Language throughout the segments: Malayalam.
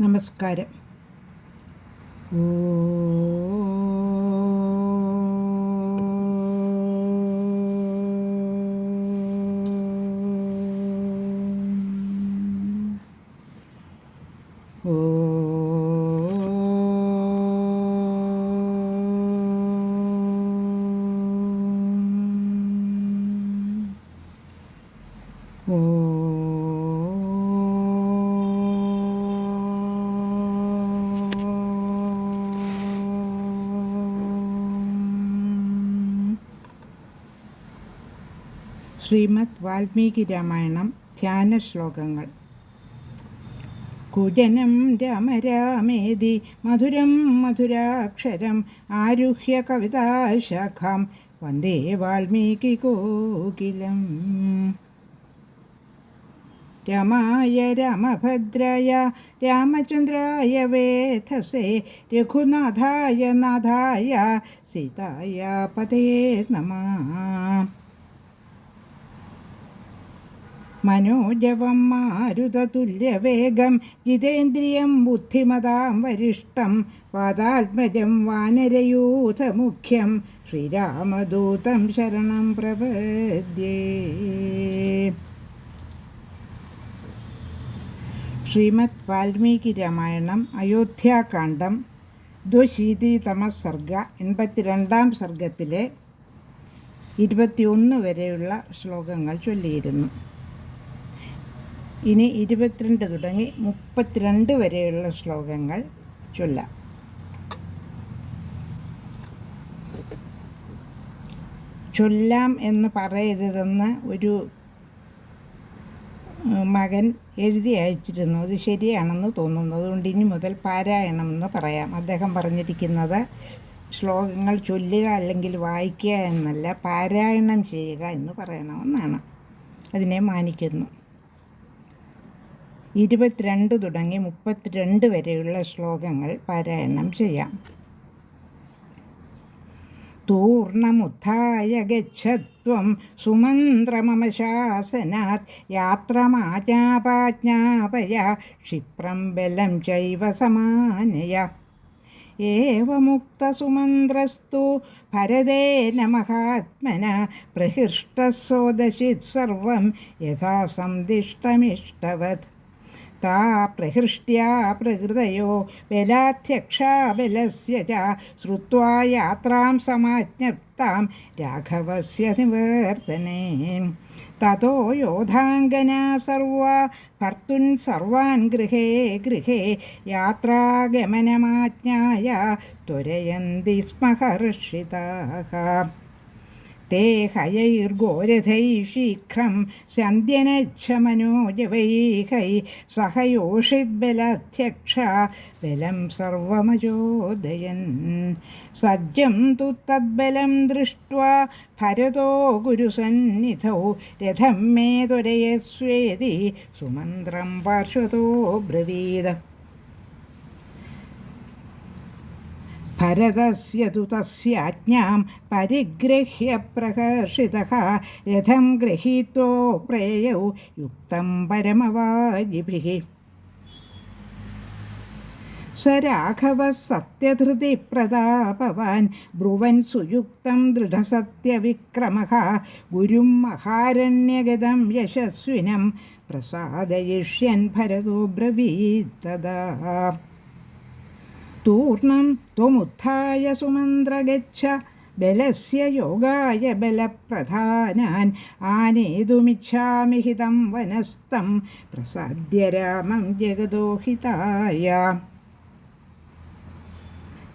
നമസ്കാരം ഓ ഓ ശ്രീമദ് വാൽമീകി രാമായണം ധ്യാന ശ്ലോകങ്ങൾ. കുജനം രാമ രാമേതി മധുരം മധുരാക്ഷരം ആരുഹ്യ കവിതാശാഖാം വന്ദേ വാൽമീകി കോകിലം. രമായ രാമഭദ്രായ രാമചന്ദ്രായ വേധസേ രഘുനാഥായ നാഥായ സീതായ പതേ നമ. മനോജവം മാരുതതുല്യവേഗം ജിതേന്ദ്രിയം ബുദ്ധിമതാം വരിഷ്ടം വാതാത്മജം വാനരയൂഥമുഖ്യം ശ്രീരാമദൂതം ശരണം പ്രപദ്യേ. ശ്രീമദ് വാൽമീകി രാമായണം അയോധ്യാകാന്ഡം ദ്വശീതിതമ സർഗ എൺപത്തിരണ്ടാം സർഗത്തിലെ ഇരുപത്തിയൊന്ന് വരെയുള്ള ശ്ലോകങ്ങൾ ചൊല്ലിയിരുന്നു. ഇനി ഇരുപത്തിരണ്ട് തുടങ്ങി മുപ്പത്തിരണ്ട് വരെയുള്ള ശ്ലോകങ്ങൾ ചൊല്ലാം. ചൊല്ലാം എന്ന് പറയരുതെന്ന് ഒരു മകൻ എഴുതി അയച്ചിരുന്നു. അത് ശരിയാണെന്ന് തോന്നുന്നു. അതുകൊണ്ട് ഇനി മുതൽ പാരായണം എന്ന് പറയാം. അദ്ദേഹം പറഞ്ഞിരിക്കുന്നത് ശ്ലോകങ്ങൾ ചൊല്ലുക അല്ലെങ്കിൽ വായിക്കുക എന്നല്ല പാരായണം ചെയ്യുക എന്ന് പറയണമെന്നാണ്. അതിനെ മാനിക്കുന്നു. ഇരുപത്തിരണ്ട് തുടങ്ങി മുപ്പത്തിരണ്ട് വരെയുള്ള ശ്ലോകങ്ങൾ പാരായണം ചെയ്യാം. തൂർണമുദ്ധായ ഗച്ഛത്വം സുമന്ത്രമമ ശാസനാത് യാത്രമാജാപാജ്ഞാപയ ക്ഷിപ്രം ബലം ചൈവ സമാനയ. ഏവമുക്തസുമന്ത്രസ്തു ഭരതേന മഹാത്മന പ്രഹൃഷ്ടസോദശിത് സർവം യഥാ സന്ദിഷ്ടമിഷ്ടവത് താ പ്രഹൃഷ്ട്യാ പ്രകൃതയോ ബലാധ്യക്ഷാ ബലസ്യ ച ശ്രുത്വാ യാത്രാം സമാജ്ഞപ്താം രാഘവസ്യ നിവർത്തനേ തതോ യോധാംഗനാ സർവാ ഭർത്തുൻ സർവാൻ ഗൃഹേ ഗൃഹേ യാത്രാഗമനമാജ്ഞായ ത്വരയന്തി സ്മ ഹർഷിതാः ते हयैर्गोरथैः शीघ्रं सन्ध्यनच्छ मनोजवैहै सह योषिद्बलाध्यक्षा बलं सर्वमजोदयन् सज्जं तु तद्बलं दृष्ट्वा भरतो गुरुसन्निधौ रथं मे त्वरयस्वेति सुमन्त्रं पार्श्वतो ब्रवीद भरतस्य तु तस्याज्ञां परिगृह्य प्रकर्षितः रथं गृहीतो प्रेयौ युक्तं परमवाजिभिः स राघवः सत्यधृतिप्रतापवान् ब्रुवन् सुयुक्तं दृढसत्यविक्रमः गुरुं महारण्यगतं यशस्विनं प्रसादयिष्यन् भरतो ब्रवीत्तदा तूर्णं त्वमुत्थाय सुमन्त्र गच्छ बलस्य योगाय बलप्रधानान् आनेतुमिच्छामि हितं वनस्तं प्रसाद्य रामं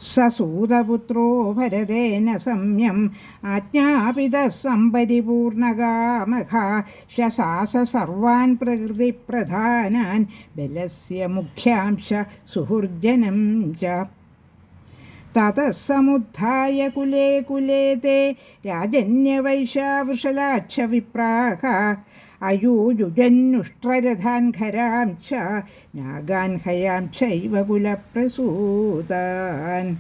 സസൂതപുത്രോ ഭരതേന സംയം ആജ്ഞാപിത സംപരിപൂർണകാമഹ ശസാസ സർവാൻ പ്രകൃതിപ്രധാനാൻ ബലസ്യ മുഖ്യാംശ സുഹൃർജനം ച ततः समुत्थाय कुले कुले ते राजन्यवैशावृषलाक्षविप्राः अयूजुजन्नुष्ट्ररथान् खरां च नागान् हयां चैव कुलप्रसूतान्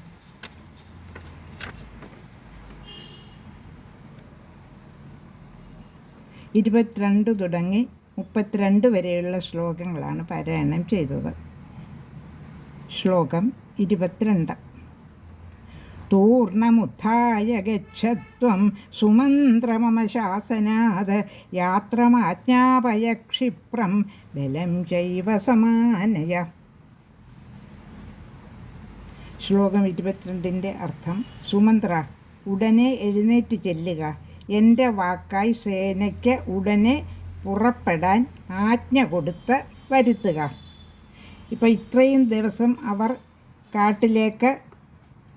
ഇരുപത്തിരണ്ട് തുടങ്ങി മുപ്പത്തിരണ്ട് വരെയുള്ള ശ്ലോകങ്ങളാണ് പാരായണം ചെയ്തത് ശ്ലോകം ഇരുപത്തിരണ്ട് തൂർണമുത്ഥായ ഗച്ഛത്വം സുമന്ത്രമമ ശാസനാത് യാത്രമാജ്ഞാപയ ക്ഷിപ്രം ബലം ചൈവ സമാനയ. ശ്ലോകം ഇരുപത്തിരണ്ടിന്റെ അർത്ഥം സുമന്ത്ര ഉടനെ എഴുന്നേറ്റ് ചെല്ലുക. എന്റെ വാക്കായി സേനയ്ക്ക് ഉടനെ പുറപ്പെടാൻ ആജ്ഞ കൊടുത്ത് വരുത്തുക. ഇപ്പോൾ ഇത്രയും ദിവസം അവർ കാട്ടിലേക്ക്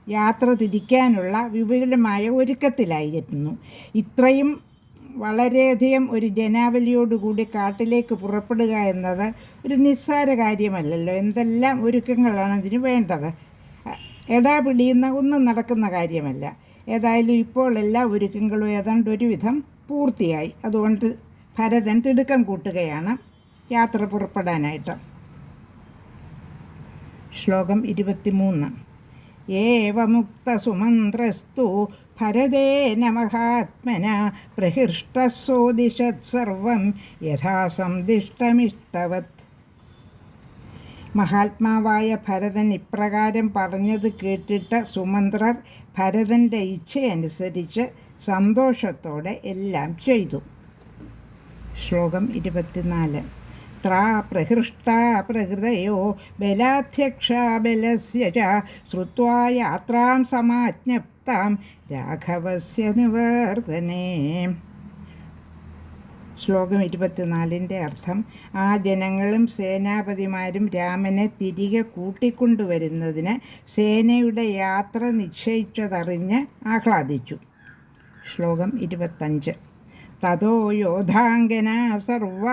യാത്ര തിരിക്കാനുള്ള വിപുലമായ ഒരുക്കത്തിലായിരുന്നു. ഇത്രയും വളരെയധികം ഒരു ജനാവലിയോടുകൂടി കാട്ടിലേക്ക് പുറപ്പെടുക എന്നത് ഒരു നിസ്സാര കാര്യമല്ലല്ലോ. എന്തെല്ലാം ഒരുക്കങ്ങളാണ് അതിന് വേണ്ടത്? എടാ പിടിയുന്ന ഒന്നും നടക്കുന്ന കാര്യമല്ല. ഏതായാലും ഇപ്പോൾ എല്ലാ ഒരുക്കങ്ങളും ഏതാണ്ട് ഒരുവിധം പൂർത്തിയായി. അതുകൊണ്ട് ഭരതൻ തിടുക്കം കൂട്ടുകയാണ് യാത്ര പുറപ്പെടാനായിട്ട്. ശ്ലോകം ഇരുപത്തിമൂന്ന്. ഏവമുക്തസുമന്ത്രസ്തു ഭരതേന മഹാത്മന പ്രഹൃഷ്ടസോദിശത് സർവം യഥാസന്ദിഷ്ടമിഷ്ടവത് മഹാത്മാവായ ഭരതൻ ഇപ്രകാരം പറഞ്ഞത് കേട്ടിട്ട സുമന്ത്രർ ഭരതന്റെ ഇച്ഛയനുസരിച്ച് സന്തോഷത്തോടെ എല്ലാം ചെയ്തു. ശ്ലോകം ഇരുപത്തിനാല്. ത്രാ പ്രഹൃഷ്ടാ പ്രഹൃതയോ ബലാധ്യക്ഷ ബലസ്യ ച. ശ്രുവാ യാത്രാം സമാജ്ഞപ്താം രാഘവസ്യ നിവർത്തനേ ശ്ലോകം ഇരുപത്തിനാലിന്റെ അർത്ഥം ആ ജനങ്ങളും സേനാപതിമാരും രാമനെ തിരികെ കൂട്ടിക്കൊണ്ടുവരുന്നതിന് സേനയുടെ യാത്ര നിശ്ചയിച്ചതറിഞ്ഞ് ആഹ്ലാദിച്ചു. ശ്ലോകം ഇരുപത്തഞ്ച്. തതോ യോധാംഗന സർവ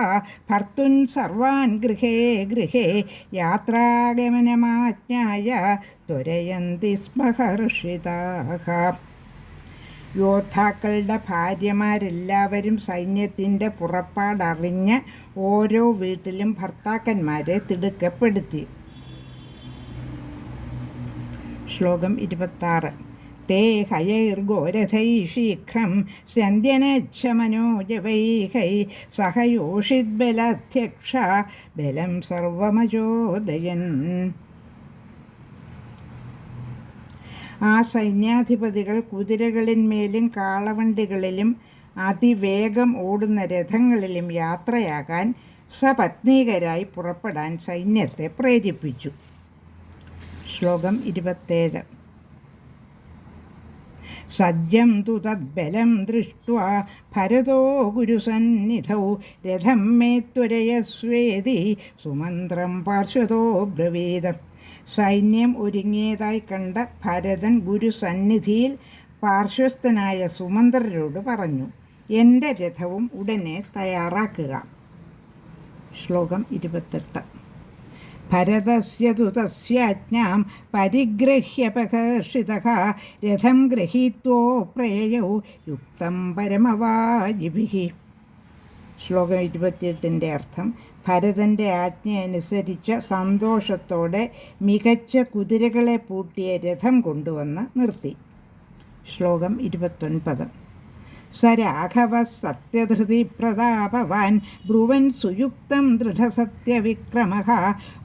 ഭർത്തുൻ സർവാൻ ഗൃഹേ ഗൃഹേ യാത്രാഗമനമാജ്ഞായ ത്വരയന്തി സ്മഹർഷിതാഹ യോദ്ധാക്കളുടെ ഭാര്യമാരെല്ലാവരും സൈന്യത്തിന്റെ പുറപ്പാടറിഞ്ഞ് ഓരോ വീട്ടിലും ഭർത്താക്കന്മാരെ തിടുക്കപ്പെടുത്തി. ശ്ലോകം ഇരുപത്താറ്. ते हयैर्गोरथैः शीघ्रं स्यन्द्यनच्छमनोजवैहै सह योषिद्बलाध्यक्षा बलं सर्वमचोदयन् ആ സൈന്യാധിപതികൾ കുതിരകളിന്മേലും കാളവണ്ടികളിലും അതിവേഗം ഓടുന്ന രഥങ്ങളിലും യാത്രയാകാൻ സപത്നീകരായി പുറപ്പെടാൻ സൈന്യത്തെ പ്രേരിപ്പിച്ചു ശ്ലോകം ഇരുപത്തേഴ് സജ്ജം തു തദ്ബലം ദൃഷ്ട്വാ. ഭരതോ ഗുരുസന്നിധൗ രഥം ത്വരയസ്വേതി സുമന്ത്രം പാർശ്വതോ ബ്രവീത സൈന്യം ഒരുങ്ങിയതായി കണ്ട ഭരതൻ ഗുരുസന്നിധിയിൽ പാർശ്വസ്ഥനായ സുമന്ത്രരോട് പറഞ്ഞു എന്റെ രഥവും ഉടനെ തയ്യാറാക്കുക. ശ്ലോകം ഇരുപത്തെട്ട്. തു തസ്യാജ്ഞാം പരിഗ്രഹ്യപകർഷിതഃ രഥം ഗ്രഹീത്വോ പ്രേയൗ യുക്തം പരമവാജിഭിः. ശ്ലോകം ഇരുപത്തിയെട്ടിന്റെ അർത്ഥം ഭരതന്റെ ആജ്ഞ അനുസരിച്ച സന്തോഷത്തോടെ മികച്ച കുതിരകളെ പൂട്ടിയ രഥം കൊണ്ടുവന്ന് നിർത്തി. ശ്ലോകം ഇരുപത്തൊൻപത്. സ രാഘവ സത്യധൃതിപ്രതാപവാൻ ബ്രുവൻ സുയുക്തം ദൃഢസത്യവിക്രമ.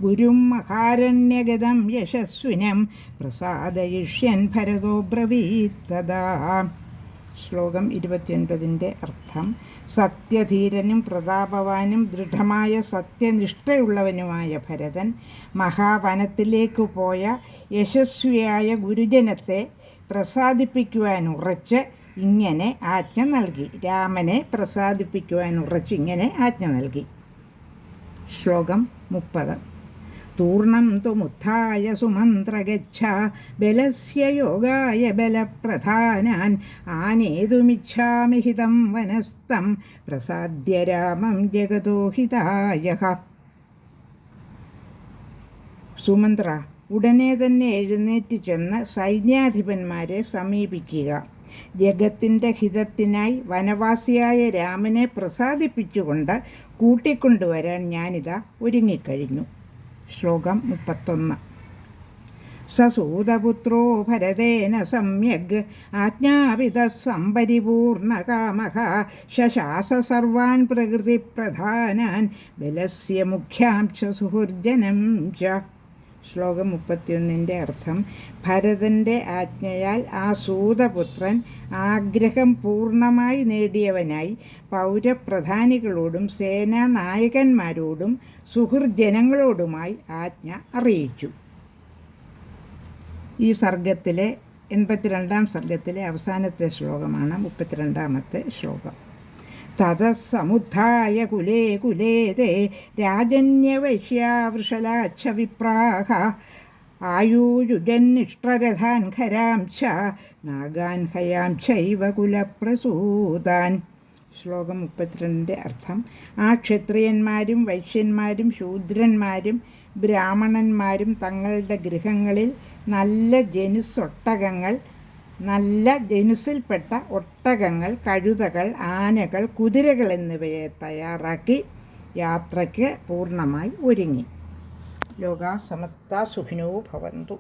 ഗുരും മഹാരണ്യഗതം യശസ്വിനം പ്രസാദയിഷ്യൻ ഭരതോ ബ്രവീത്തദാ ശ്ലോകം ഇരുപത്തിയൊൻപതിന്റെ അർത്ഥം സത്യധീരനും പ്രതാപവാനും ദൃഢമായ സത്യനിഷ്ഠയുള്ളവനുമായ ഭരതൻ മഹാവനത്തിലേക്ക് പോയ യശസ്വിയായ ഗുരുജനത്തെ പ്രസാദിപ്പിക്കുവാൻ ഉറച്ച് ഇങ്ങനെ ആജ്ഞ നൽകി. രാമനെ പ്രസാദിപ്പിക്കുവാൻ ഉറച്ചിങ്ങനെ ആജ്ഞ നൽകി. ശ്ലോകം മുപ്പത്. തൂർണം തുമുത്ഥായ സുമന്ത്രഗച്ഛ ബലസ്യ യോഗായ ബലപ്രധാനാൻ ആനേതുമിച്ഛാമി ഹിതം വനസ്തം പ്രസാദ്യ രാമം ജഗതോഹിതായ സുമന്ത്ര ഉടനെ തന്നെ എഴുന്നേറ്റ് ചെന്ന് സൈന്യാധിപന്മാരെ സമീപിക്കുക. ജഗത്തിന്റെ ഹിതത്തിനായി വനവാസിയായ രാമനെ പ്രസാദിപ്പിച്ചുകൊണ്ട് കൂട്ടിക്കൊണ്ടുവരാൻ ഞാനിതാ ഒരുങ്ങിക്കഴിഞ്ഞു. ശ്ലോകം മുപ്പത്തൊന്ന്. സസൂതപുത്രോ ഭരതേന സമ്യഗ് ആജ്ഞാപിത സംപരിപൂർണകാമഃ ശശാസ സർവാൻ പ്രകൃതിപ്രധാനാൻ ബലസ്യ മുഖ്യാംശ സുഹൃജനം ച. ശ്ലോകം മുപ്പത്തിയൊന്നിന്റെ അർത്ഥം ഭരതന്റെ ആജ്ഞയാൽ ആ സൂതപുത്രൻ ആഗ്രഹം പൂർണമായി നേടിയവനായി പൗരപ്രധാനികളോടും സേനാ നായകന്മാരോടും സുഹൃജനങ്ങളോടുമായി ആജ്ഞ അറിയിച്ചു. ഈ സർഗത്തിലെ എൺപത്തിരണ്ടാം സർഗത്തിലെ അവസാനത്തെ ശ്ലോകമാണ് മുപ്പത്തിരണ്ടാമത്തെ ശ്ലോകം. തതസമുദ്ധായ കുലേ കുലേ കുലേതേ രാജന്യവൈശ്യാവൃഷലാച്ഛ വിപ്രാഹ. ആയൂരുജന്നിഷ്ട്രരഥാൻ ഖരാം ച നാഗാൻ ഹയാം ചൈവ കുലപ്രസൂതാൻ. ശ്ലോകം മുപ്പത്തിരണ്ടിന്റെ അർത്ഥം ആ ക്ഷത്രിയന്മാരും വൈശ്യന്മാരും ശൂദ്രന്മാരും ബ്രാഹ്മണന്മാരും തങ്ങളുടെ ഗൃഹങ്ങളിൽ നല്ല ജനുസൊട്ടകങ്ങൾ നല്ല ജനുസിൽപ്പെട്ട ഒട്ടകങ്ങൾ കഴുതകൾ ആനകൾ കുതിരകൾ എന്നിവയെ തയ്യാറാക്കി യാത്രയ്ക്ക് പൂർണമായി ഒരുങ്ങി. ലോക സമസ്ത സുഖിനോ ഭവന്തു.